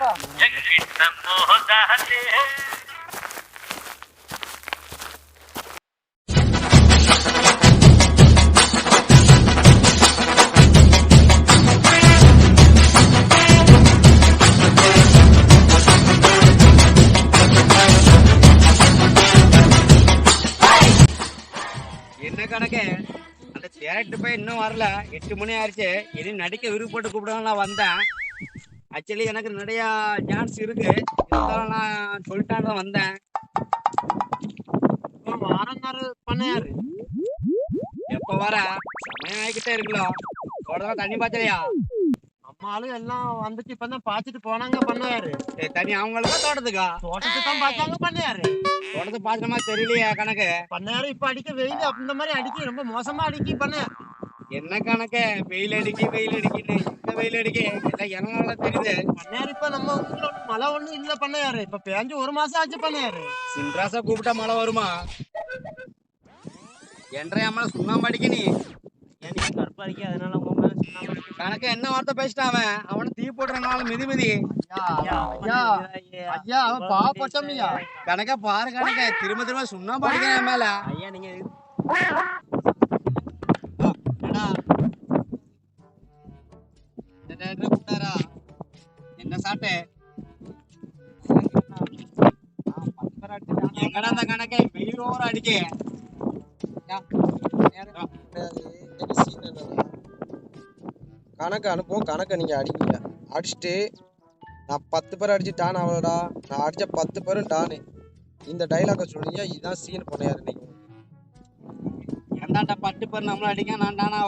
என்ன கணக்கு? அந்த டேரக்டர் போய் இன்னும் வரல. எட்டு மணி ஆயிடுச்சு. இனி நடிக்க விருப்பப்பட்டு கூப்பிடுவாங்க நான் வந்தேன். ஆக்சுவலி எனக்கு நிறைய சான்ஸ் இருக்கு. இருந்தாலும் நான் சொல்லிட்டான் வந்தேன். வாரங்காரு பண்ணையாரு எப்ப வர? சமயம் ஆகிக்கிட்டே இருக்கலாம் உடனே தண்ணி பாய்ச்சலையா? அம்மாலும் எல்லாம் வந்துட்டு இப்பதான் பாத்துட்டு போனாங்க பண்ணையாரு தனி தண்ணி அவங்களுக்கா தோட்டத்துக்கா? தோட்டத்துக்கு தான் பார்த்தாங்க பண்ணையாரு தோட்டத்தை பாய்ச்சற மாதிரி தெரியலையா கணக்கு. பண்ணையாரு இப்ப அடிக்க வெயில்? இந்த மாதிரி அடிக்க ரொம்ப மோசமா அடிக்கி பண்ண. என்ன கணக்கு? வெயில் அடிக்கி வெயில் அடிக்கிட்டு இந்த வெயில் அடிக்கி. எல்லாம் இறங்க தெரியுது? பண்ணையார் இப்ப நம்ம ஊர்ல மழை ஒண்ணும் இல்ல பண்ணையாரு. இப்ப பேஞ்சு ஒரு மாசம் ஆச்சு பண்ணையாரு. சின்ராசா கூப்பிட்டா மழை வருமா? என்றை அம்மள சுண்ணாம்பு அடிக்க நீ? எனக்கு கருப்பா அடிக்க அதனால உங்க மேல சுண்ணாம்பு. கணக்க என்ன வார்த்தை பேசிட்டான் அவன்? அவனை தீ போடுறனால மிதி மிதி. ஐயா அவன் பாவப்பட்டமையா கணக்க பாரு கணக்க. திரும்ப திரும்ப சுண்ணாம்பு அடிக்கிறான் மேல. ஐயா நீங்க என்னடா? இந்த director கூப்பிட்டாரா? என்ன சாப்பிட்ட? எங்கடா அந்த கணக்க? வெயில் கணக்கு அனுப்புவோம் கணக்கை நீங்க அடிக்கல அடிச்சுட்டு நான் பத்து பேர் அடிச்சு டான் அவ்வளோடா நான் அடிச்ச பத்து பேரும் டானு. இந்த டைலாக சொல்லுங்க இதுதான் சீன் பண்ணையாரு இன்னைக்கு? எந்தாண்ட பட்டு பேர் நம்மளும் அடிக்க நான் தானா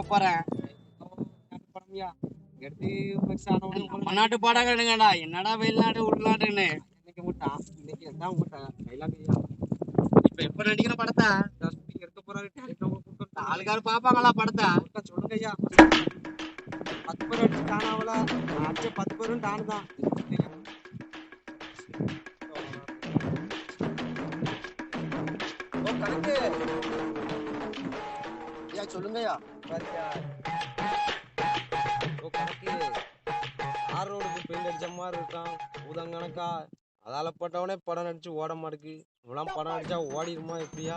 பெருசானவனு நம்ம நாட்டு பாடகடுங்கடா என்னடா வெளிநாடு உள்நாட்டுன்னு இன்னைக்கு முட்டான். இன்னைக்கு எல்லாம் முட்டான். டைலாக் இப்ப எப்ப நடிக்கிற படத்தை? எடுக்க போறாரு ஆளுக்காரு பாப்பாங்களா படத்தை? சொல்லுங்க ஐயா. பத்து பேர் அடிச்சு டானாவல நான் அடிச்ச பத்து பேரும் தான். ஓ கணக்கு. ஐயா சொல்லுங்கய்யா பாருயா ஓ கணக்கு. ஆர் ரோடுக்கு பெயிண்ட் அடிச்ச மாதிரி இருக்கான். உதங்கணக்கா அதால பட்டவனே படம் நடிச்சு ஓட மாட்டுக்கு. இவெல்லாம் படம் நடிச்சா ஓடிடுமா எப்படியா?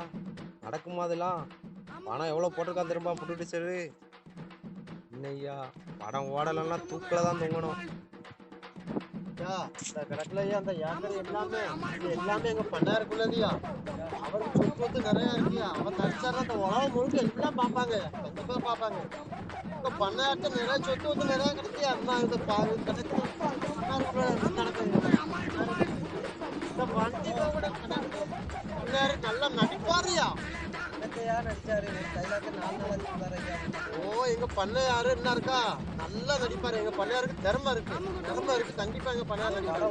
நடக்குமா அதெல்லாம்? பணம் எவ்வளோ போட்டிருக்கான் திரும்ப போட்டுட்டு சரி. இன்னையா படம் ஓடலைன்னா தூக்கில் தான் தொங்கணும். இந்த ஐயா அந்த ஏக்கர் எல்லாமே எல்லாமே எங்க பண்ணாருக்குள்ளதையா அவருக்கு சொத்து வந்து நிறைய இருக்கு. அவன் நடிச்சாரு அந்த உலகம் முழுக்க எல்லாம் பார்ப்பாங்க. எந்த பேர் பார்ப்பாங்க? இப்ப பண்ணாட்ட நிறைய சொத்து வந்து நிறைய கிடைக்கியா அண்ணா இது பாரு கணக்கு நடக்குது இந்த வண்டி கூட ஓ எங்க பண்ணையாரு என்ன இருக்கா? நல்லா நடிப்பாரு. எங்க பண்ணையாருக்கு திறமை இருக்கு. திறமை இருக்கு. கண்டிப்பா எங்க பண்ணையார் நடிப்பாரு.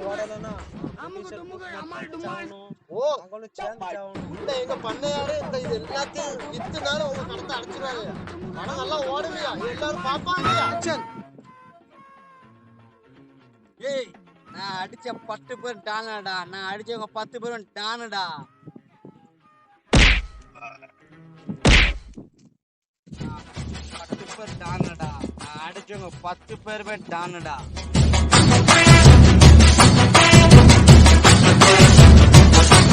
ஓ இந்த எங்க பண்ணையாரு இந்த இது எல்லாத்தையும் வித்துனாலும் உங்க கடத்தை அடைச்சிருவாங்க. பணம் நல்லா ஓடுவியா எல்லாரும் பாப்பாங்க ஆக்ஷன் ஏய் நான் அடிச்ச பத்து பேர் டானடா நான் அடிச்சவங்க பத்து பேரும் டானுடா பத்து பேர் டானுடா அடிச்சவங்க பத்து பேருமே டானுடா